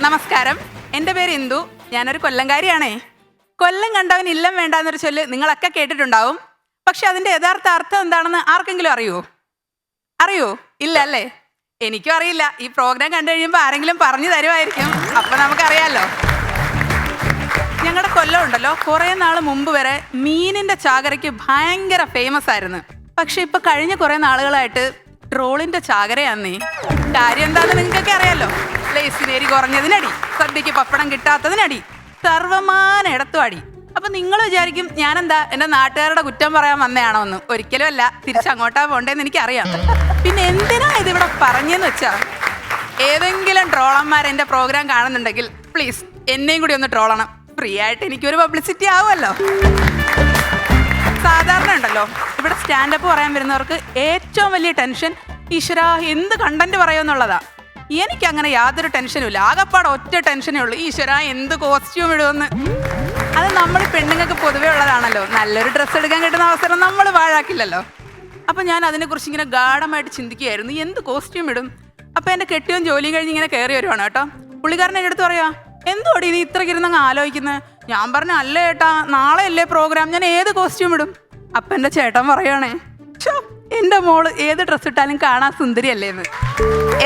നമസ്കാരം. എന്റെ പേര് ഇന്ദു. ഞാനൊരു കൊല്ലംകാരിയാണേ. കൊല്ലം കണ്ടവൻ ഇല്ലം വേണ്ടാന്നൊരു ചൊല്ല് നിങ്ങളൊക്കെ കേട്ടിട്ടുണ്ടാവും. പക്ഷെ അതിന്റെ യഥാർത്ഥ അർത്ഥം എന്താണെന്ന് ആർക്കെങ്കിലും അറിയോ? അറിയോ? ഇല്ല അല്ലേ? എനിക്കും അറിയില്ല. ഈ പ്രോഗ്രാം കണ്ടു കഴിയുമ്പോൾ ആരെങ്കിലും പറഞ്ഞു തരുമായിരിക്കും. അപ്പൊ നമുക്കറിയാമല്ലോ ഞങ്ങളുടെ കൊല്ലം ഉണ്ടല്ലോ. കുറെ നാൾ മുമ്പ് വരെ മീനിന്റെ ചാകരയ്ക്ക് ഭയങ്കര ഫേമസ് ആയിരുന്നു. പക്ഷെ ഇപ്പൊ കഴിഞ്ഞ കുറേ നാളുകളായിട്ട് ട്രോളിന്റെ ചാകരയാന്നേ. കാര്യം എന്താണെന്ന് നിങ്ങൾക്കൊക്കെ അറിയാലോ. ലേസിനേരി കുറഞ്ഞതിനടി. സദ്യക്ക് പപ്പടം കിട്ടാത്തതിനടി. സർവമാന ഇടത്തും അടി അപ്പൊ നിങ്ങൾ വിചാരിക്കും ഞാനെന്താ എന്റെ നാട്ടുകാരുടെ കുറ്റം പറയാൻ വന്നതാണോ എന്ന് ഒരിക്കലും അല്ല. തിരിച്ചങ്ങോട്ടാ പോണ്ടേന്ന് എനിക്കറിയാം. പിന്നെ എന്തിനാ ഇതിവിടെ പറഞ്ഞെന്ന് വെച്ചാ? ഏതെങ്കിലും ട്രോളന്മാർ എന്റെ പ്രോഗ്രാം കാണുന്നുണ്ടെങ്കിൽ പ്ലീസ് എന്നെയും കൂടി ഒന്ന് ട്രോളണം. ഫ്രീ ആയിട്ട് എനിക്കൊരു പബ്ലിസിറ്റി ആവുമല്ലോ. സാധാരണ ഉണ്ടല്ലോ. ഇവിടെ സ്റ്റാൻഡപ്പ് പറയാൻ വരുന്നവർക്ക് ഏറ്റവും വലിയ ടെൻഷൻ ഈശ്വര എന്ത് കണ്ടന്റ് പറയുമെന്നുള്ളതാ എനിക്ക് അങ്ങനെ യാതൊരു ടെൻഷനും ഇല്ല. ആകപ്പാടെ ഒറ്റ ടെൻഷനേ ഉള്ളൂ. ഈശ്വര എന്ത് കോസ്റ്റ്യൂം ഇടുമെന്ന്. അത് നമ്മൾ പെണ്ണുങ്ങൾക്ക് പൊതുവേ ഉള്ളതാണല്ലോ. നല്ലൊരു ഡ്രസ്സ് എടുക്കാൻ കിട്ടുന്ന അവസരം നമ്മൾ വാഴാക്കില്ലല്ലോ അപ്പം ഞാൻ അതിനെക്കുറിച്ച് ഇങ്ങനെ ഗാഠമായിട്ട് ചിന്തിക്കുകയായിരുന്നു. എന്ത് കോസ്റ്റ്യൂം ഇടും? അപ്പം എന്റെ കെട്ടിയും ജോലിയും കഴിഞ്ഞ് ഇങ്ങനെ കയറി വരുവാണ് കേട്ടോ. പുള്ളിക്കാരൻ എന്റെ അടുത്ത് പറയാ എന്തോടി നീ ഇത്രയ്ക്ക് ഇരുന്നങ്ങ് ആലോചിക്കുന്നത് ഞാൻ പറഞ്ഞ അല്ലേ ഏട്ടാ നാളെ അല്ലേ പ്രോഗ്രാം ഞാൻ ഏത് കോസ്റ്റ്യൂം ഇടും? അപ്പം എന്റെ ചേട്ടൻ പറയുകയാണേ "ഛോ, എന്റെ മോൾ ഏത് ഡ്രസ്സ് ഇട്ടാലും കാണാൻ സുന്ദരിയല്ലേ എന്ന്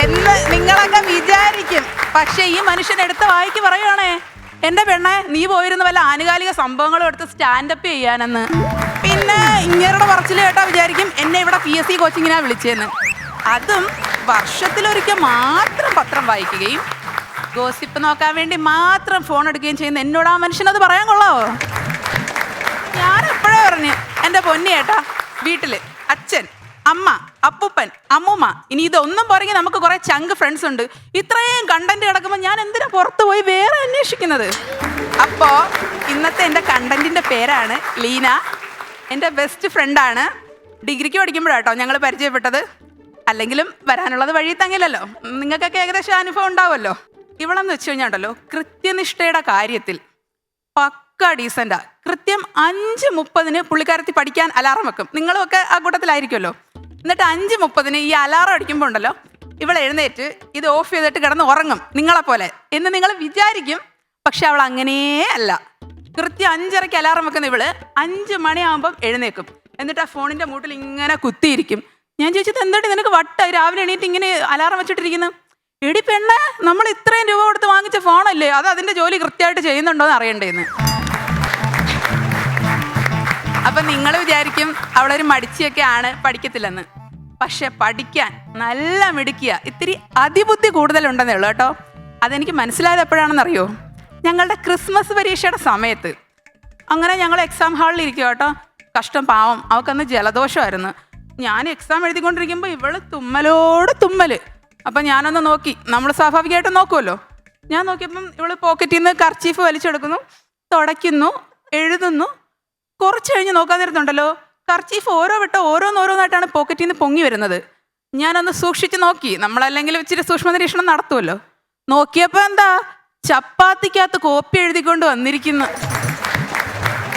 എന്ന് നിങ്ങളൊക്കെ വിചാരിക്കും. പക്ഷെ ഈ മനുഷ്യൻ എടുത്ത വായിക്ക് പറയുവാണേ എന്റെ പെണ്ണെ നീ പോയിരുന്ന വല്ല ആനുകാലിക സംഭവങ്ങളും എടുത്ത് സ്റ്റാൻഡപ്പ് ചെയ്യാനെന്ന്. പിന്നെ ഇങ്ങേരുടെ പറച്ചിൽ കേട്ടാ വിചാരിക്കും എന്നെ ഇവിടെ പി എസ് സി കോച്ചിങ്ങിനാ വിളിച്ചതെന്ന് അതും വർഷത്തിലൊരിക്കൽ മാത്രം പത്രം വായിക്കുകയും ഗോസിപ്പ് നോക്കാൻ വേണ്ടി മാത്രം ഫോൺ എടുക്കുകയും ചെയ്യുന്ന എന്നോട് ആ മനുഷ്യൻ അത് പറയാൻ കൊള്ളാവോ? ഞാൻ എപ്പോഴേ പറഞ്ഞു എന്റെ പൊന്നി ഏട്ടാ വീട്ടിൽ അച്ഛൻ അമ്മ അപ്പൂപ്പൻ അമ്മൂമ്മ. ഇനി ഇതൊന്നും പുറകെ നമുക്ക് കുറെ ചങ്ക് ഫ്രണ്ട്സ് ഉണ്ട്. ഇത്രയും കണ്ടന്റ് കിടക്കുമ്പോൾ ഞാൻ എന്തിനാ പുറത്ത് പോയി വേറെ അന്വേഷിക്കുന്നത്? അപ്പോ ഇന്നത്തെ എന്റെ കണ്ടന്റിന്റെ പേരാണ് ലീന. എന്റെ ബെസ്റ്റ് ഫ്രണ്ടാണ് ഡിഗ്രിക്ക് പഠിക്കുമ്പോഴാട്ടോ ഞങ്ങൾ പരിചയപ്പെട്ടത്. അല്ലെങ്കിലും വരാനുള്ളത് വഴി തങ്ങില്ലല്ലോ. നിങ്ങൾക്കൊക്കെ ഏകദേശം അനുഭവം ഉണ്ടാവുമല്ലോ. ഇവളെന്ന് വെച്ച് കഴിഞ്ഞാൽ ഉണ്ടല്ലോ കൃത്യനിഷ്ഠയുടെ കാര്യത്തിൽ പക്ക ഡീസന്റാ കൃത്യം അഞ്ച് മുപ്പതിന് പുള്ളിക്കാരത്തി പഠിക്കാൻ അലാറം വെക്കും. നിങ്ങളൊക്കെ ഒക്കെ ആ കൂട്ടത്തിലായിരിക്കുമല്ലോ. എന്നിട്ട് അഞ്ച് മുപ്പതിന് ഈ അലാറം അടിക്കുമ്പോൾ ഉണ്ടല്ലോ ഇവൾ എഴുന്നേറ്റ് ഇത് ഓഫ് ചെയ്തിട്ട് കിടന്ന് ഉറങ്ങും നിങ്ങളെ പോലെ. എന്ന് നിങ്ങൾ വിചാരിക്കും പക്ഷെ അവൾ അങ്ങനേ അല്ല. കൃത്യം അഞ്ചരയ്ക്ക് അലാറം വെക്കുന്ന ഇവൾ അഞ്ച് മണിയാകുമ്പം എഴുന്നേക്കും. എന്നിട്ട് ആ ഫോണിന്റെ മൂട്ടിൽ ഇങ്ങനെ കുത്തിയിരിക്കും. ഞാൻ ചോദിച്ചത് എന്തായിട്ട് നിനക്ക് വട്ട രാവിലെ എണീറ്റ് ഇങ്ങനെ അലാറം വെച്ചിട്ടിരിക്കുന്നു? എടി പെണ്ണേ നമ്മൾ ഇത്രയും രൂപ കൊടുത്ത് വാങ്ങിച്ച ഫോണല്ലേ? അത് അതിന്റെ ജോലി കൃത്യമായിട്ട് ചെയ്യുന്നുണ്ടോ എന്ന് അറിയണ്ടേന്ന് നിങ്ങൾ വിചാരിക്കും അവളൊരു മടിച്ചിയൊക്കെ ആണ് പഠിക്കത്തില്ലെന്ന്. പക്ഷെ പഠിക്കാൻ നല്ല മിടുക്കിയ. ഇത്തിരി അതിബുദ്ധി കൂടുതലുണ്ടെന്നേ ഉള്ളൂ കേട്ടോ. അതെനിക്ക് മനസ്സിലായത് എപ്പോഴാണെന്ന് അറിയോ ഞങ്ങളുടെ ക്രിസ്മസ് പരീക്ഷയുടെ സമയത്ത്. അങ്ങനെ ഞങ്ങൾ എക്സാം ഹാളിൽ ഇരിക്കുക കേട്ടോ. കഷ്ടം പാവം. അവൾക്കന്ന് ജലദോഷമായിരുന്നു. ഞാൻ എക്സാം എഴുതിക്കൊണ്ടിരിക്കുമ്പോൾ ഇവൾ തുമ്മലോട് തുമ്മൽ. അപ്പം ഞാനൊന്ന് നോക്കി. നമ്മൾ സ്വാഭാവികമായിട്ട് നോക്കുമല്ലോ ഞാൻ നോക്കിയപ്പം ഇവൾ പോക്കറ്റിൽ നിന്ന് കർച്ചീഫ് വലിച്ചെടുക്കുന്നു തുടയ്ക്കുന്നു എഴുതുന്നു കുറച്ച് കഴിഞ്ഞ് നോക്കാൻ നേരത്തുണ്ടല്ലോ. കർച്ചീഫ് ഓരോ വിട്ടോ ഓരോന്നോരോന്നായിട്ടാണ് പോക്കറ്റിൽ നിന്ന് പൊങ്ങി വരുന്നത്. ഞാനൊന്ന് സൂക്ഷിച്ച് നോക്കി. നമ്മളല്ലെങ്കിൽ ഇച്ചിരി സൂക്ഷ്മ നിരീക്ഷണം നടത്തുമല്ലോ നോക്കിയപ്പോൾ എന്താ? ചപ്പാത്തിക്കകത്ത് കോപ്പി എഴുതിക്കൊണ്ട് വന്നിരിക്കുന്നു.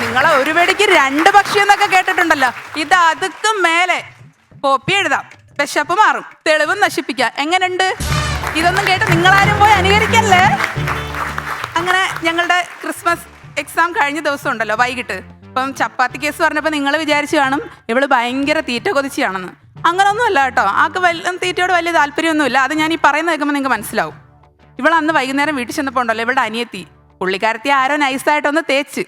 നിങ്ങളെ ഒരു വെടിക്ക് രണ്ട് പക്ഷി എന്നൊക്കെ കേട്ടിട്ടുണ്ടല്ലോ. ഇത് അതുക്കും മേലെ. കോപ്പി എഴുതാം. വിശപ്പ് മാറും. തെളിവും നശിപ്പിക്കാം. എങ്ങനെയുണ്ട് ഇതൊന്നും കേട്ട് നിങ്ങളാരും പോയി അനുകരിക്കല്ലേ? അങ്ങനെ ഞങ്ങളുടെ ക്രിസ്മസ് എക്സാം കഴിഞ്ഞ ദിവസം ഉണ്ടല്ലോ വൈകിട്ട്. ഇപ്പം ചപ്പാത്തി കേസ് പറഞ്ഞപ്പോൾ നിങ്ങൾ വിചാരിച്ചു കാണും ഇവൾ ഭയങ്കര തീറ്റ കൊതിച്ചാണെന്ന് അങ്ങനൊന്നും അല്ല കേട്ടോ. ആൾക്ക് വലിയ തീറ്റയോട് വലിയ താല്പര്യമൊന്നുമില്ല. അത് ഞാൻ ഈ പറയുന്ന കേൾക്കുമ്പോൾ നിങ്ങൾക്ക് മനസ്സിലാവും. ഇവൾ അന്ന് വൈകുന്നേരം വീട്ടിൽ ചെന്നപ്പോൾ ഉണ്ടല്ലോ ഇവളുടെ അനിയത്തി. പുള്ളിക്കാരത്തി ആരോ നൈസായിട്ടൊന്ന് തേച്ച്.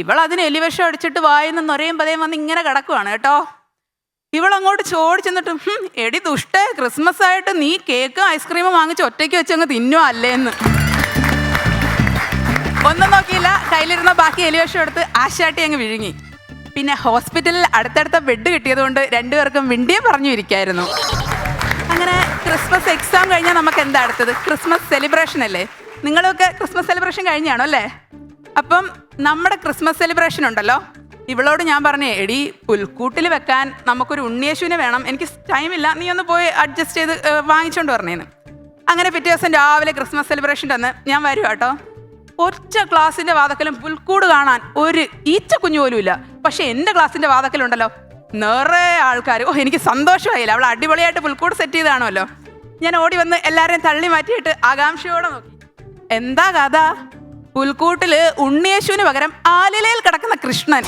ഇവൾ അതിന് എലിവിഷം അടിച്ചിട്ട് വായിന്ന് നൊരയും പതയും വന്ന് ഇങ്ങനെ കിടക്കുവാണ് കേട്ടോ. ഇവളങ്ങോട്ട് അങ്ങോട്ട് ചോടി ചെന്നിട്ട് എടി ദുഷ്ട ക്രിസ്മസ് ആയിട്ട് നീ കേക്കും ഐസ്ക്രീമും വാങ്ങിച്ച് ഒറ്റയ്ക്ക് വെച്ച് അങ്ങ് തിന്നോ അല്ലേന്ന്. ഒന്നും നോക്കിയില്ല. കയ്യിലിരുന്ന ബാക്കി എലിവേഷം എടുത്ത് ആശാട്ടി അങ്ങ് വിഴുങ്ങി. പിന്നെ ഹോസ്പിറ്റലിൽ അടുത്തടുത്ത ബെഡ് കിട്ടിയതുകൊണ്ട് രണ്ടുപേർക്കും വിണ്ടിയും പറഞ്ഞു ഇരിക്കായിരുന്നു. അങ്ങനെ ക്രിസ്മസ് എക്സാം കഴിഞ്ഞാൽ നമുക്ക് എന്താ അടുത്തത്? ക്രിസ്മസ് സെലിബ്രേഷൻ അല്ലേ? നിങ്ങളൊക്കെ ക്രിസ്മസ് സെലിബ്രേഷൻ കഴിഞ്ഞാണോ അല്ലേ? അപ്പം നമ്മുടെ ക്രിസ്മസ് സെലിബ്രേഷൻ ഉണ്ടല്ലോ. ഇവളോട് ഞാൻ പറഞ്ഞേ എടി പുൽക്കൂട്ടിൽ വെക്കാൻ നമുക്കൊരു ഉണ്ണിയേശുവിനെ വേണം. എനിക്ക് ടൈമില്ല നീ ഒന്ന് പോയി അഡ്ജസ്റ്റ് ചെയ്ത് വാങ്ങിച്ചോണ്ട് പറഞ്ഞേന്ന് അങ്ങനെ പിറ്റേ ദിവസം രാവിലെ ക്രിസ്മസ് സെലിബ്രേഷൻ തന്ന് ഞാൻ വരും കേട്ടോ. ഒറ്റ ക്ലാസ്സിന്റെ വാതക്കലും പുൽക്കൂട് കാണാൻ ഒരു ഈച്ച കുഞ്ഞു പോലും ഇല്ല. പക്ഷെ എന്റെ ക്ലാസ്സിന്റെ വാതക്കലുണ്ടല്ലോ. നിറയെ ആൾക്കാർ ഓ എനിക്ക് സന്തോഷമായില്ല? അവൾ അടിപൊളിയായിട്ട് പുൽക്കൂട് സെറ്റ് ചെയ്താണല്ലോ. ഞാൻ ഓടി വന്ന് എല്ലാവരെയും തള്ളി മാറ്റിയിട്ട് ആകാംക്ഷയോടെ നോക്കി. എന്താ കഥ? പുൽക്കൂട്ടിൽ ഉണ്ണിയേശുവിന് പകരം ആലിലയിൽ കിടക്കുന്ന കൃഷ്ണൻ.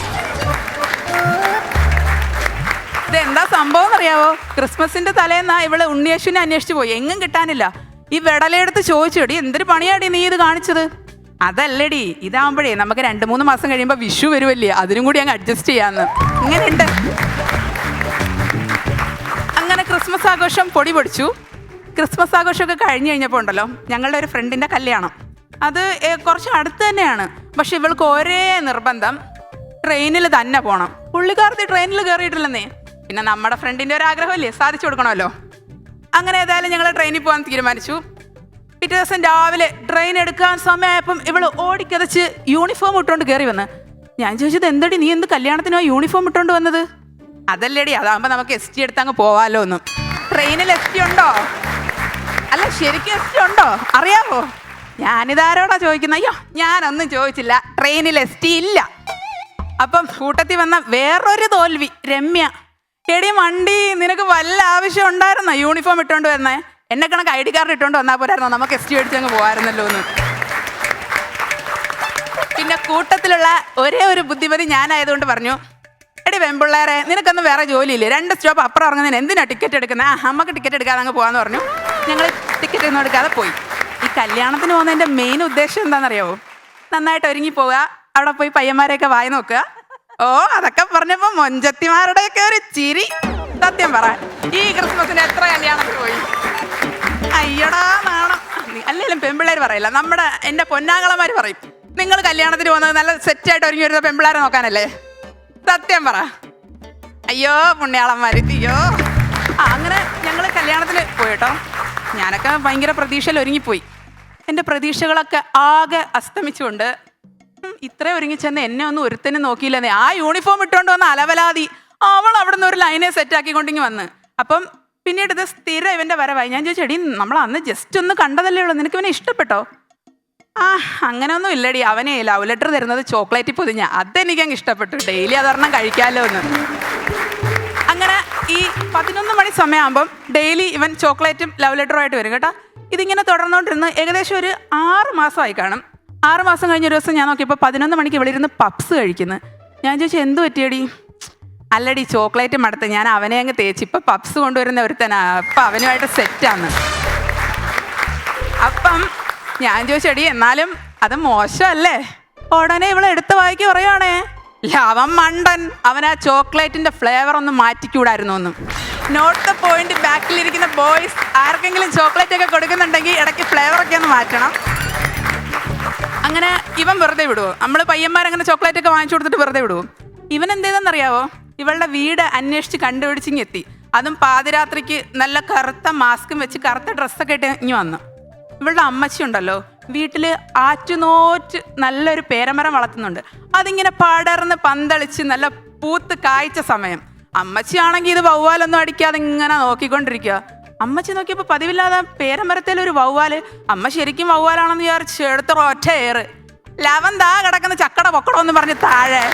ഇതെന്താ സംഭവം എന്നറിയാവോ? ക്രിസ്മസിന്റെ തലേന്നാ ഇവൾ ഉണ്ണിയേശുവിനെ അന്വേഷിച്ചു പോയി. എങ്ങും കിട്ടാനില്ല. ഈ വെടലെടുത്ത് ചോദിച്ചോടി എന്തൊരു പണിയാടി നീ ഇത് കാണിച്ചത്? അതല്ലടി ഇതാവുമ്പോഴേ നമുക്ക് രണ്ട് മൂന്ന് മാസം കഴിയുമ്പോൾ വിഷു വരുമല്ലേ അതിനും കൂടി അങ്ങ് അഡ്ജസ്റ്റ് ചെയ്യാന്ന്. ഇങ്ങനെയുണ്ട്. അങ്ങനെ ക്രിസ്മസ് ആഘോഷം പൊടി പൊടിച്ചു. ക്രിസ്മസ് ആഘോഷമൊക്കെ കഴിഞ്ഞ് കഴിഞ്ഞപ്പോൾ ഉണ്ടല്ലോ ഞങ്ങളുടെ ഒരു ഫ്രണ്ടിന്റെ കല്യാണം. അത് കുറച്ച് അടുത്ത് തന്നെയാണ്. പക്ഷെ ഇവൾക്ക് ഒരേ നിർബന്ധം ട്രെയിനിൽ തന്നെ പോകണം പുള്ളിക്കാരത്തി ട്രെയിനിൽ കയറിയിട്ടില്ലെന്നേ പിന്നെ നമ്മുടെ ഫ്രണ്ടിന്റെ ഒരു ആഗ്രഹമല്ലേ സാധിച്ചു കൊടുക്കണമല്ലോ. അങ്ങനെ ഏതായാലും ഞങ്ങൾ ട്രെയിനിൽ പോകാൻ തീരുമാനിച്ചു. പിറ്റേ ദിവസം രാവിലെ ട്രെയിൻ എടുക്കാൻ സമയമായപ്പം ഇവൾ ഓടിക്കതച്ച് യൂണിഫോം ഇട്ടുകൊണ്ട് കയറി വന്ന്. ഞാൻ ചോദിച്ചത് എന്തടി നീ എന്ത് കല്യാണത്തിനോ യൂണിഫോം ഇട്ടുകൊണ്ട് വന്നത്? അതല്ലേടി അതാകുമ്പോ നമുക്ക് എസ് ടി എടുത്ത് അങ്ങ് പോവാലോ ഒന്നും ട്രെയിനിൽ എസ് ടി ഉണ്ടോ? അല്ല ശരിക്കും എസ് ടി ഉണ്ടോ? അറിയാമോ ഞാനിതാരോടാ ചോദിക്കുന്നത് അയ്യോ ഞാനൊന്നും ചോദിച്ചില്ല. ട്രെയിനിൽ എസ് ടി ഇല്ല. അപ്പം കൂട്ടത്തിൽ വന്ന വേറൊരു തോൽവി രമ്യ. എടി വണ്ടി നിനക്ക് വല്ല ആവശ്യം ഉണ്ടായിരുന്നോ? യൂണിഫോം ഇട്ടുകൊണ്ട് വരുന്നേ എന്നെ കണക്ക് ഐ ഡി കാർഡ് ഇട്ടുകൊണ്ട് വന്നാൽ പോരായിരുന്നു? നമുക്ക് എസ് ടി അടിച്ചങ്ങ് പോകാമായിരുന്നല്ലോ എന്ന്. പിന്നെ കൂട്ടത്തിലുള്ള ഒരേ ഒരു ബുദ്ധിമതി ഞാനായതുകൊണ്ട് പറഞ്ഞു എടി വെമ്പിള്ളേരെ നിനക്കൊന്നും വേറെ ജോലിയില്ലേ? രണ്ട് സ്റ്റോപ്പ് അപ്പുറം ഇറങ്ങുന്നതിന് എന്തിനാ ടിക്കറ്റ് എടുക്കുന്നത് ആ അമ്മയ്ക്ക് ടിക്കറ്റ് എടുക്കാതെ അങ്ങ് പോകാന്ന് പറഞ്ഞു. ഞങ്ങൾ ടിക്കറ്റ് ഒന്നും എടുക്കാതെ പോയി. ഈ കല്യാണത്തിന് പോകുന്നതിന്റെ മെയിൻ ഉദ്ദേശം എന്താണെന്നറിയാവോ? നന്നായിട്ട് ഒരുങ്ങി പോവുക അവിടെ പോയി പയ്യന്മാരെയൊക്കെ വായി നോക്കുക. ഓ അതൊക്കെ പറഞ്ഞപ്പോൾ മൊഞ്ചത്തിമാരുടെയൊക്കെ ഒരു ചിരി. സത്യം പറ ഈ ക്രിസ്മസിന് എത്ര കല്യാണത്തിന് പോയി? അയ്യടാ നാണം. അല്ലേലും പെമ്പിള്ളേർ പറയില്ല. നമ്മുടെ എന്റെ പൊന്നാങ്ങളമാർ പറയും. നിങ്ങൾ കല്യാണത്തിന് പോകുന്നത് നല്ല സെറ്റായിട്ട് ഒരുങ്ങി വരുന്ന പെമ്പിള്ളേരെ നോക്കാനല്ലേ? സത്യം പറ. അയ്യോ പുണ്യാളന്മാര്. അയ്യോ. ആ അങ്ങനെ ഞങ്ങൾ കല്യാണത്തിന് പോയി കേട്ടോ. ഞാനൊക്കെ ഭയങ്കര പ്രതീക്ഷയിൽ ഒരുങ്ങിപ്പോയി. എന്റെ പ്രതീക്ഷകളൊക്കെ ആകെ അസ്തമിച്ചുകൊണ്ട് ഇത്ര ഒരുങ്ങി ചെന്ന് എന്നെ ഒന്നും ഒരുത്തനും നോക്കിയില്ലെന്നേ. ആ യൂണിഫോം ഇട്ടുകൊണ്ട് വന്ന അലവലാതി. അവൾ അവിടെ നിന്ന് ഒരു ലൈനെ സെറ്റ് ആക്കിക്കൊണ്ടിങ്ങി വന്ന്. അപ്പം പിന്നീട് ഇത് സ്ഥിരം ഇവന്റെ വരവായി. ഞാൻ ചോദിച്ചു എടി നമ്മൾ അന്ന് ജസ്റ്റ് ഒന്ന് കണ്ടതല്ലേ ഉള്ളൂ. നിനക്ക് ഇവനെ ഇഷ്ടപ്പെട്ടോ? ആ അങ്ങനെ ഒന്നും ഇല്ലടി. അവനെ ലവ് ലെറ്റർ തരുന്നത് ചോക്ലേറ്റ് പൊതിഞ്ഞ. അതെനിക്ക് അങ്ങ് ഇഷ്ടപ്പെട്ടു. ഡെയിലി അതൊരെണ്ണം കഴിക്കാമല്ലോ എന്ന്. അങ്ങനെ ഈ പതിനൊന്ന് മണി സമയമാകുമ്പം ഡെയിലി ഇവൻ ചോക്ലേറ്റും ലവ് ലെറ്ററും ആയിട്ട് വരും കേട്ടോ. ഇതിങ്ങനെ തുടർന്നുകൊണ്ടിരുന്ന് ഏകദേശം ഒരു ആറ് മാസമായി കാണും. ആറ് മാസം കഴിഞ്ഞ ഒരു ദിവസം ഞാൻ നോക്കിയപ്പോൾ പതിനൊന്ന് മണിക്ക് ഇവിടെ ഇരുന്ന് പപ്സ് കഴിക്കുന്നു. ഞാൻ ചോദിച്ചു എന്ത് പറ്റിയടി? അല്ലടി ചോക്ലേറ്റ് മടുത്ത്. ഞാൻ അവനെ അങ്ങ് തേച്ച്. ഇപ്പം പപ്സ് കൊണ്ടുവരുന്ന ഒരുത്തനാ. അപ്പം അവനുമായിട്ട് സെറ്റാണ് അപ്പം ഞാൻ ചോദിച്ചടി എന്നാലും അത് മോശമല്ലേ? ഉടനെ ഇവളെ എടുത്ത് വായിക്ക് പറയുവാണേ. അവൻ മണ്ടൻ. അവൻ ആ ചോക്ലേറ്റിന്റെ ഫ്ലേവർ ഒന്ന് മാറ്റിക്കൂടായിരുന്നു ഒന്നും നോട്ട് ദ പോയിന്റ് ബാക്കിലിരിക്കുന്ന ബോയ്സ് ആർക്കെങ്കിലും ചോക്ലേറ്റ് ഒക്കെ കൊടുക്കുന്നുണ്ടെങ്കിൽ ഇടയ്ക്ക് ഫ്ലേവർ ഒക്കെ ഒന്ന് മാറ്റണം. അങ്ങനെ ഇവൻ വെറുതെ വിടുവോ? നമ്മൾ പയ്യന്മാരങ്ങനെ ചോക്ലേറ്റ് ഒക്കെ വാങ്ങിച്ചു കൊടുത്തിട്ട് വെറുതെ വിടുവോ? ഇവൻ എന്തേതെന്നറിയാവോ ഇവളുടെ വീട് അന്വേഷിച്ച് കണ്ടുപിടിച്ചിങ്ങ് എത്തി അതും പാതിരാത്രിക്ക് നല്ല കറുത്ത മാസ്കും വെച്ച് കറുത്ത ഡ്രസ്സൊക്കെ ഇട്ട് ഇങ്ങ് വന്നു. ഇവളുടെ അമ്മച്ചി ഉണ്ടല്ലോ വീട്ടിൽ ആറ്റുനോറ്റ് നല്ലൊരു പേരമരം വളർത്തുന്നുണ്ട്. അതിങ്ങനെ പടർന്ന് പന്തളിച്ച് നല്ല പൂത്ത് കായ്ച്ച സമയം. അമ്മച്ചിയാണെങ്കിൽ ഇത് വവ്വാലൊന്നും അടിക്കാതെ ഇങ്ങനെ നോക്കിക്കൊണ്ടിരിക്കുക അമ്മച്ചി നോക്കിയപ്പോൾ പതിവില്ലാതെ പേരമരത്തിൽ ഒരു വവ്വാൽ. അമ്മ ശരിക്കും വവ്വാലാണെന്ന് വിചാരിച്ച് എടുത്ത ഒറ്റ ഏറ്. ലവൻ താ കിടക്കുന്ന ചക്കട പൊക്കടോ പറഞ്ഞ് താഴെ.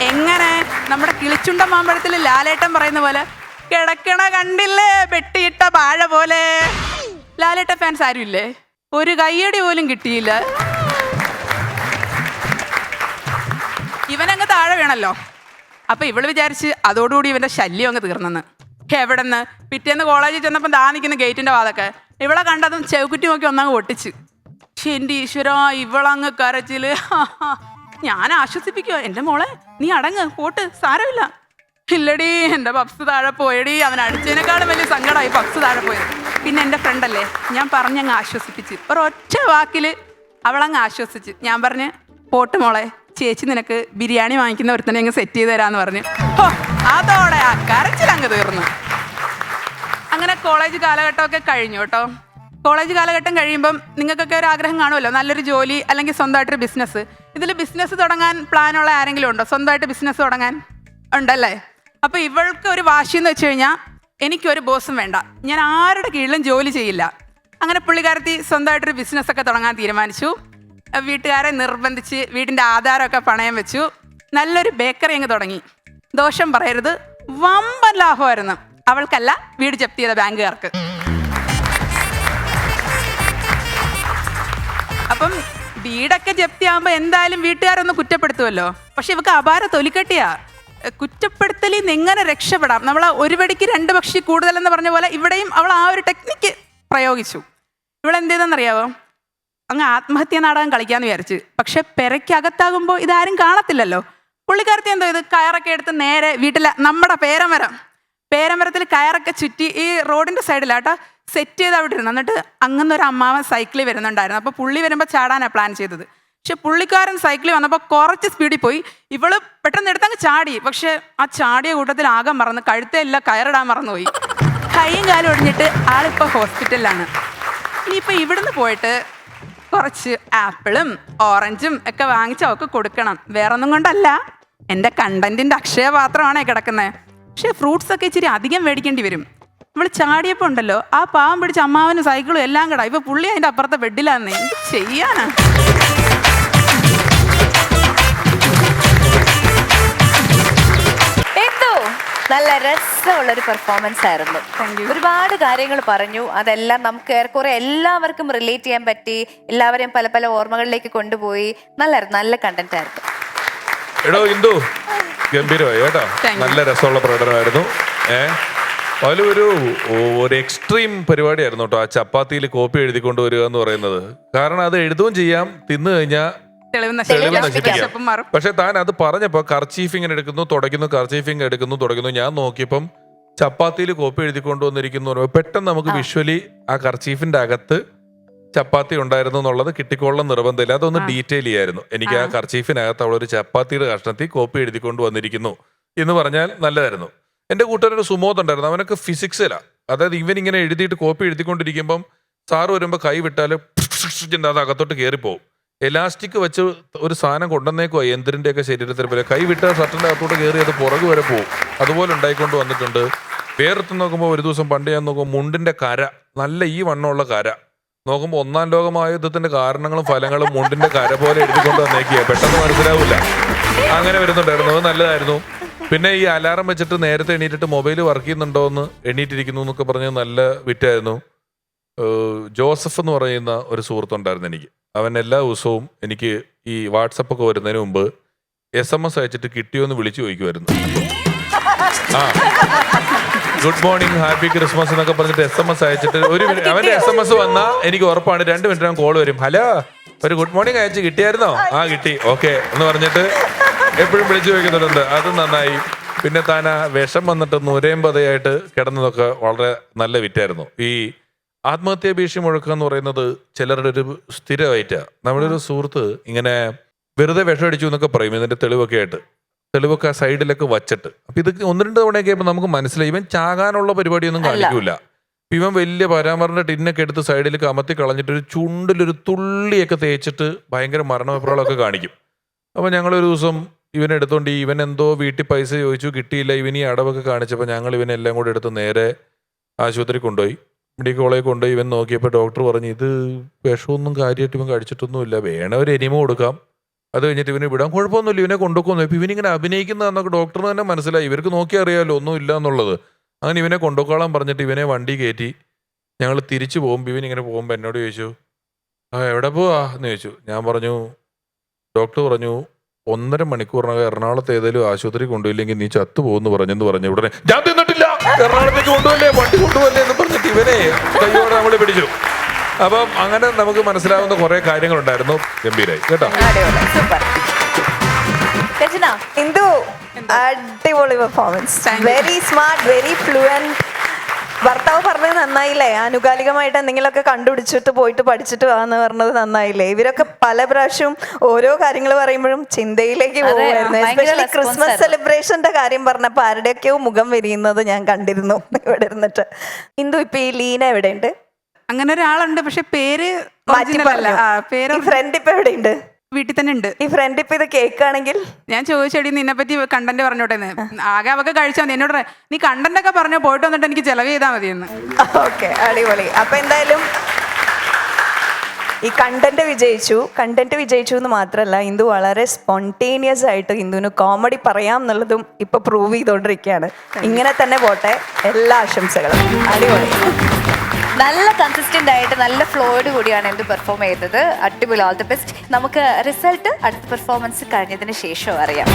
എങ്ങനെ? നമ്മുടെ കിളിച്ചുണ്ട മാമ്പഴത്തിൽ ലാലേട്ടൻ പറയുന്ന പോലെ കിടക്കണ കണ്ടില്ലേ? വെട്ടിയിട്ട പാഴ പോലെ. ലാലേട്ട ഫാൻസ് ആരും ഇല്ലേ? ഒരു കയ്യടി പോലും കിട്ടിയില്ല. ഇവനങ്ങ് താഴെ വേണല്ലോ. അപ്പൊ ഇവൾ വിചാരിച്ച് അതോടുകൂടി ഇവന്റെ ശല്യം അങ്ങ് തീർന്നെന്ന്. എവിടെന്ന്? പിറ്റേന്ന് കോളേജിൽ ചെന്നപ്പം ദാ നിൽക്കുന്ന ഗേറ്റിന്റെ വാതൊക്കെ. ഇവളെ കണ്ടതും ചെവുക്കുറ്റി നോക്കി ഒന്നങ്ങ് ഒട്ടിച്ച് പക്ഷെ ഈശ്വര ഇവളങ്ങ് കരച്ചിൽ. ഞാൻ ആശ്വസിപ്പിക്കുവോ? എന്റെ മോളെ നീ അടങ്ങ് പോട്ട് സാരമില്ല. ഇല്ലടി എന്റെ പപ്സ് താഴെ പോയടി. അവൻ അടിച്ചതിനേക്കാളും വലിയ സങ്കടമായി പപ്സ് താഴെ പോയത്. പിന്നെ എന്റെ ഫ്രണ്ടല്ലേ ഞാൻ പറഞ്ഞങ്ങ് ആശ്വസിപ്പിച്ച്. ഒരൊറ്റ വാക്കിൽ അവളങ്ങ് ആശ്വസിച്ച്. ഞാൻ പറഞ്ഞ് പോട്ട് മോളെ ചേച്ചി നിനക്ക് ബിരിയാണി വാങ്ങിക്കുന്ന ഒരുത്തനെ അങ്ങ് സെറ്റ് ചെയ്ത് തരാന്ന് പറഞ്ഞു. അതോടെ ആ കരച്ചിലങ്ങ് തീർന്നു. അങ്ങനെ കോളേജ് കാലഘട്ടമൊക്കെ കഴിഞ്ഞു കേട്ടോ. കോളേജ് കാലഘട്ടം കഴിയുമ്പം നിങ്ങൾക്കൊക്കെ ഒരു ആഗ്രഹം കാണുമല്ലോ? നല്ലൊരു ജോലി അല്ലെങ്കിൽ സ്വന്തമായിട്ടൊരു ബിസിനസ് ഇതിൽ ബിസിനസ് തുടങ്ങാൻ പ്ലാനുള്ള ആരെങ്കിലും ഉണ്ടോ? സ്വന്തമായിട്ട് ബിസിനസ് തുടങ്ങാൻ ഉണ്ടല്ലേ? അപ്പോൾ ഇവൾക്ക് ഒരു വാശി എന്ന് വെച്ച് കഴിഞ്ഞാൽ എനിക്കൊരു ബോസും വേണ്ട. ഞാൻ ആരുടെ കീഴിലും ജോലി ചെയ്യില്ല. അങ്ങനെ പുള്ളിക്കാരത്തി സ്വന്തമായിട്ടൊരു ബിസിനസ്സൊക്കെ തുടങ്ങാൻ തീരുമാനിച്ചു. വീട്ടുകാരെ നിർബന്ധിച്ച് വീടിന്റെ ആധാരമൊക്കെ പണയം വെച്ചു. നല്ലൊരു ബേക്കറി അങ്ങ് തുടങ്ങി. ദോഷം പറയരുത്. വമ്പൻ ലാഭമായിരുന്നു. അവൾക്കല്ല വീട് ജപ്തി ചെയ്ത ബാങ്കുകാർക്ക്. അപ്പം വീടൊക്കെ ജപ്തിയാകുമ്പോ എന്തായാലും വീട്ടുകാരൊന്ന് കുറ്റപ്പെടുത്തുമല്ലോ പക്ഷെ ഇവക്ക് അപാര തൊലിക്കട്ടിയാ. കുറ്റപ്പെടുത്തലിൽ നിന്ന് എങ്ങനെ രക്ഷപ്പെടാം? നമ്മൾ ഒരു വെടിക്ക് രണ്ട് പക്ഷി കൂടുതലെന്ന് പറഞ്ഞ പോലെ ഇവിടെയും അവൾ ആ ഒരു ടെക്നിക്ക് പ്രയോഗിച്ചു. ഇവിടെ എന്ത് ചെയ്തെന്നറിയാവോ അങ്ങ് ആത്മഹത്യ നാടകം കളിക്കാന്ന് വിചാരിച്ച്. പക്ഷെ പെരയ്ക്കകത്താകുമ്പോൾ ഇതാരും കാണത്തില്ലല്ലോ. പുള്ളിക്കാരത്തി എന്തോ ഇത്? കയറൊക്കെ എടുത്ത് നേരെ വീട്ടിലെ നമ്മുടെ പേരമരം. പേരമരത്തിൽ കയറൊക്കെ ചുറ്റി ഈ റോഡിന്റെ സൈഡിലാട്ടോ. സെറ്റ് ചെയ്ത് അവിടെ ഇരുന്നു എന്നിട്ട് അങ്ങനെ ഒരു അമ്മാവൻ സൈക്കിളിൽ വരുന്നുണ്ടായിരുന്നു. അപ്പോൾ പുള്ളി വരുമ്പോൾ ചാടാനാണ് പ്ലാൻ ചെയ്തത്. പക്ഷെ പുള്ളിക്കാരൻ സൈക്കിളിൽ വന്നപ്പോൾ കുറച്ച് സ്പീഡിൽ പോയി. ഇവൾ പെട്ടെന്ന് എടുത്തങ്ങ് ചാടി. പക്ഷെ ആ ചാടിയ കൂട്ടത്തിൽ ആകെ മറന്ന്. കഴുത്തെല്ലാം കയറിടാൻ മറന്നുപോയി. കൈയും കാലും ഒടിഞ്ഞിട്ട് ആളിപ്പോൾ ഹോസ്പിറ്റലിലാണ് ഇനിയിപ്പോൾ ഇവിടുന്ന് പോയിട്ട് കുറച്ച് ആപ്പിളും ഓറഞ്ചും ഒക്കെ വാങ്ങിച്ച് അവൾക്ക് കൊടുക്കണം. വേറൊന്നും കൊണ്ടല്ല. എന്റെ കണ്ടന്റിന്റെ അക്ഷയപാത്രമാണ് കിടക്കുന്നത് പക്ഷേ ഫ്രൂട്ട്സ് ഒക്കെ ഇച്ചിരി അധികം മേടിക്കേണ്ടി വരും. നമ്മൾ ചാടിയപ്പോൾ ഉണ്ടല്ലോ ആ പാവം പിടിച്ച അമ്മാവനും സൈക്കിളും എല്ലാം കടാ. ഇപ്പൊ പുള്ളി അതിന്റെ അപ്പുറത്തെ ബെഡിലാന്നേ. എന്ത് ചെയ്യാനാ. നല്ല രസമുള്ള ഒരു പെർഫോമൻസ് ആയിരുന്നു ഒരുപാട് കാര്യങ്ങൾ പറഞ്ഞു. അതെല്ലാം നമുക്ക് ഏറെക്കുറെ എല്ലാവർക്കും റിലേറ്റ് ചെയ്യാൻ പറ്റി. എല്ലാവരെയും പല പല ഓർമ്മകളിലേക്ക് കൊണ്ടുപോയി. നല്ലായിരുന്നു നല്ല കണ്ടന്റ് ആയിരുന്നു. എടോ ഇന്ദു. ഗംഭീരമായി കേട്ടോ. നല്ല രസമുള്ള പ്രകടനമായിരുന്നു. ഏ? അതിലൊരു ഒരു എക്സ്ട്രീം പരിപാടിയായിരുന്നു കേട്ടോ. ആ ചപ്പാത്തിയിൽ കോപ്പി എഴുതി വരിക എന്ന് പറയുന്നത്. കാരണം അത് എഴുതുകയും ചെയ്യാം തിന്നു കഴിഞ്ഞാൽ തെളിവ് നശിപ്പിക്കാം. പക്ഷെ താൻ അത് പറഞ്ഞപ്പോ കർച്ചീഫ് ഇങ്ങനെ എടുക്കുന്നു തുടയ്ക്കുന്നു കർച്ചീഫ് ഇങ്ങനെ എടുക്കുന്നു തുടയ്ക്കുന്നു. ഞാൻ നോക്കിയപ്പം ചപ്പാത്തിയിൽ കോപ്പി എഴുതി കൊണ്ടുവന്നിരിക്കുന്നു പെട്ടെന്ന് നമുക്ക് വിഷ്വലി ആ കർച്ചീഫിന്റെ അകത്ത് ചപ്പാത്തി ഉണ്ടായിരുന്നു എന്നുള്ളത് കിട്ടിക്കൊള്ളാൻ നിർബന്ധമില്ല. അതൊന്ന് ഡീറ്റെയിൽ ചെയ്യായിരുന്നു. എനിക്ക് ആ. കർച്ചീഫിനകത്ത് അവളൊരു ഒരു ചപ്പാത്തിയുടെ കഷ്ണത്തിൽ കോപ്പി എഴുതി കൊണ്ടുവന്നിരിക്കുന്നു എന്ന് പറഞ്ഞാൽ നല്ലതായിരുന്നു. എന്റെ കൂട്ടുകാരൊരു സുമോദ് ഉണ്ടായിരുന്നു. അവനൊക്കെ ഫിസിക്സിലാണ് അതായത് ഇവൻ ഇങ്ങനെ എഴുതിയിട്ട് കോപ്പി എഴുതിക്കൊണ്ടിരിക്കുമ്പം സാറ് വരുമ്പോൾ കൈ വിട്ടാൽ അത് അകത്തോട്ട് കയറിപ്പോവും എലാസ്റ്റിക് വെച്ച് ഒരു സാധനം കൊണ്ടുവന്നേക്കോ യന്ത്രിന്റെ ഒക്കെ ശരീരത്തിൽ. പോലെ കൈ വിട്ട ഷർട്ടിന്റെ അകത്തോട്ട് കയറി അത് പുറകു വരെ പോകും അതുപോലെ ഉണ്ടായിക്കൊണ്ട് വന്നിട്ടുണ്ട്. വേറെത്ത് നോക്കുമ്പോൾ ഒരു ദിവസം പണ്ട് ഞാൻ നോക്കുമ്പോൾ മുണ്ടിന്റെ കര. നല്ല ഈ വണ്ണമുള്ള കര. നോക്കുമ്പോൾ ഒന്നാം ലോകമായുദ്ധത്തിന്റെ കാരണങ്ങളും ഫലങ്ങളും മുണ്ടിന്റെ കര പോലെ എഴുതിക്കൊണ്ട് വന്നേക്കുക പെട്ടെന്ന് മനസ്സിലാവില്ല. അങ്ങനെ വരുന്നുണ്ടായിരുന്നു. അത് നല്ലതായിരുന്നു. പിന്നെ ഈ അലാറം വെച്ചിട്ട് നേരത്തെ എണീറ്റിട്ട് മൊബൈൽ വർക്ക് ചെയ്യുന്നുണ്ടോ എന്ന് എണീറ്റിരിക്കുന്നു എന്നൊക്കെ പറഞ്ഞ് നല്ല വിറ്റായിരുന്നു. ജോസഫ് എന്ന് പറയുന്ന ഒരു സുഹൃത്തുണ്ടായിരുന്നു എനിക്ക്. അവൻ എല്ലാ ദിവസവും എനിക്ക് ഈ വാട്സപ്പ് ഒക്കെ വരുന്നതിന് മുമ്പ് എസ് എം എസ് അയച്ചിട്ട് കിട്ടിയോ എന്ന് വിളിച്ചു ചോദിക്കുമായിരുന്നു ആ. ഗുഡ് മോർണിംഗ് ഹാപ്പി ക്രിസ്മസ് എന്നൊക്കെ പറഞ്ഞിട്ട് എസ് എം എസ് അയച്ചിട്ട് ഒരു മിനിറ്റ് അവന്റെ എസ് എം എസ് വന്നാൽ എനിക്ക് ഉറപ്പാണ് രണ്ട് മിനിറ്റ് കോൾ വരും. ഹലോ ഒരു ഗുഡ് മോർണിംഗ് അയച്ച് കിട്ടിയായിരുന്നോ? ആ കിട്ടി. ഓക്കെ എന്ന് പറഞ്ഞിട്ട് എപ്പോഴും വിളിച്ചു ചോദിക്കുന്നുണ്ട്. അത് നന്നായി. പിന്നെ താൻ ആ വിഷം വന്നിട്ട് നൂരമ്പതയായിട്ട് കിടന്നതൊക്കെ വളരെ നല്ല വിറ്റായിരുന്നു. ഈ ആത്മഹത്യാ ഭീഷണി മുഴക്കുക എന്ന് പറയുന്നത് ചിലരുടെ ഒരു സ്ഥിരമായിട്ടാണ് നമ്മുടെ ഒരു സുഹൃത്ത് ഇങ്ങനെ വെറുതെ വിഷം അടിച്ചു എന്നൊക്കെ പറയും. ഇതിന്റെ തെളിവൊക്കെ ആയിട്ട്. തെളിവൊക്കെ ആ സൈഡിലൊക്കെ വച്ചിട്ട്. അപ്പൊ ഇത് ഒന്ന് രണ്ട് തവണയൊക്കെ ആയപ്പോൾ നമുക്ക് മനസ്സിലായി. ഇവൻ ചാകാനുള്ള പരിപാടിയൊന്നും കാണിക്കൂല. ഇവൻ വലിയ പരാമറിന്റെ ടിന്നൊക്കെ എടുത്ത് സൈഡിൽ കമത്തി കളഞ്ഞിട്ട് ഒരു ചുണ്ടിലൊരു തുള്ളിയൊക്കെ തേച്ചിട്ട് ഭയങ്കര മരണവിപ്രളമൊക്കെ കാണിക്കും. അപ്പൊ ഞങ്ങൾ ഒരു ദിവസം ഇവനെ എടുത്തോണ്ട് ഇവൻ എന്തോ വീട്ടിൽ പൈസ ചോദിച്ചു കിട്ടിയില്ല ഇവൻ ഈ അടവൊക്കെ കാണിച്ചപ്പോൾ ഞങ്ങൾ ഇവനെ എല്ലാം കൂടെ എടുത്ത് നേരെ ആശുപത്രി കൊണ്ടുപോയി. മെഡിക്കൽ കോളേജ് കൊണ്ടുപോയി ഇവൻ നോക്കിയപ്പോൾ ഡോക്ടർ പറഞ്ഞു ഇത് വിഷമൊന്നും കാര്യമായിട്ട് ഇവൻ കഴിച്ചിട്ടൊന്നുമില്ല വേണ ഒരു എനിമ കൊടുക്കാം. അത് കഴിഞ്ഞിട്ട് ഇവന് വിടാൻ കുഴപ്പമൊന്നുമില്ല ഇവനെ കൊണ്ടുപോകുന്നു ഇപ്പം ഇവനിങ്ങനെ അഭിനയിക്കുന്നതെന്നൊക്കെ ഡോക്ടർ തന്നെ മനസ്സിലായി. ഇവർക്ക് നോക്കി അറിയാമല്ലോ ഒന്നും ഇല്ല എന്നുള്ളത്. അങ്ങനെ ഇവനെ കൊണ്ടുപോകാളാൻ പറഞ്ഞിട്ട് ഇവനെ വണ്ടി കയറ്റി ഞങ്ങൾ തിരിച്ചു പോകുമ്പോൾ ഇവൻ ഇങ്ങനെ പോകുമ്പോൾ എന്നോട് ചോദിച്ചു ആ എവിടെ പോവാ? എന്ന് ചോദിച്ചു. ഞാൻ പറഞ്ഞു ഡോക്ടർ പറഞ്ഞു ഒന്നര മണിക്കൂറിനകം എറണാകുളത്ത് ഏതെങ്കിലും ആശുപത്രി കൊണ്ടുപോയില്ലെങ്കിൽ നീ ചത്തു പോകുന്നു പറഞ്ഞെന്ന് പറഞ്ഞു. ഉടനെ ഞാൻ തിന്നിട്ടില്ല. എറണാകുളത്തേക്ക് കൊണ്ടുപോകല്ലേ വണ്ടി കൊണ്ടുപോകല്ലേ എന്ന് പറഞ്ഞിട്ട് ഇവനെ കയ്യോടെ നമ്മൾ പിടിച്ചു. അപ്പം അങ്ങനെ നമുക്ക് മനസ്സിലാവുന്ന കുറെ കാര്യങ്ങളുണ്ടായിരുന്നു. ഗംഭീരായി. കേട്ടോ? അടിപൊളി. Performance very smart very fluent ഭർത്താവ് പറഞ്ഞത് നന്നായില്ലേ? ആനുകാലികമായിട്ട് എന്തെങ്കിലുമൊക്കെ കണ്ടുപിടിച്ചിട്ട് പോയിട്ട് പഠിച്ചിട്ട് വാന്ന് പറഞ്ഞത് നന്നായില്ലേ? ഇവരൊക്കെ പല പ്രാവശ്യവും ഓരോ കാര്യങ്ങൾ പറയുമ്പോഴും ചിന്തയിലേക്ക് പോകുമായിരുന്നു എസ്പെഷ്യലി ക്രിസ്മസ്. സെലിബ്രേഷന്റെ കാര്യം പറഞ്ഞപ്പോൾ ആരുടെയൊക്കെയോ മുഖം വിരിയുന്നത് ഞാൻ കണ്ടിരുന്നു ഇവിടെ ഇരുന്നിട്ട്. ഇന്ദു ഇപ്പൊ ഈ ലീന എവിടെയുണ്ട്? അങ്ങനെ ഒരാളുണ്ട് പക്ഷെ പേര് മാറ്റി പറഞ്ഞു. പേര് ഈ ഫ്രണ്ട് ഇപ്പൊ എവിടെയുണ്ട്? വീട്ടിൽ തന്നെ ഉണ്ട് ഈ ഫ്രണ്ട് ഇപ്പൊ ഇത് കേൾക്കുകയാണെങ്കിൽ? ഞാൻ ചോദിച്ചടി നിന്നെ പറ്റി കണ്ടന്റ് പറഞ്ഞോട്ടെ ആകെ അവക്ക് കഴിച്ചാൽ മതി എന്നോട് നീ കണ്ടന്റ് ഒക്കെ പറഞ്ഞോ? പോയിട്ട് വന്നിട്ട് എനിക്ക് ചെലവ് ചെയ്താൽ മതി എന്ന് ഓക്കെ അടിപൊളി. അപ്പൊ എന്തായാലും ഈ കണ്ടന്റ് വിജയിച്ചു. കണ്ടന്റ് വിജയിച്ചു എന്ന് മാത്രമല്ല ഇന്ദു വളരെ സ്പോണ്ടേനിയസ് ആയിട്ട് ഇന്ദുവിന് കോമഡി പറയാം എന്നുള്ളതും ഇപ്പൊ പ്രൂവ് ചെയ്തുകൊണ്ടിരിക്കുകയാണ് ഇങ്ങനെ തന്നെ പോട്ടെ. എല്ലാ ആശംസകളും. അടിപൊളി. നല്ല കൺസിസ്റ്റന്റ് ആയിട്ട് നല്ല ഫ്ലോയോട് കൂടിയാണ് എന്ത് പെർഫോം ചെയ്തത് അടിപൊളി ഓൾ ദ ബെസ്റ്റ് നമുക്ക് റിസൾട്ട് അടുത്ത പെർഫോമൻസ് കഴിഞ്ഞതിന് ശേഷം അറിയാം.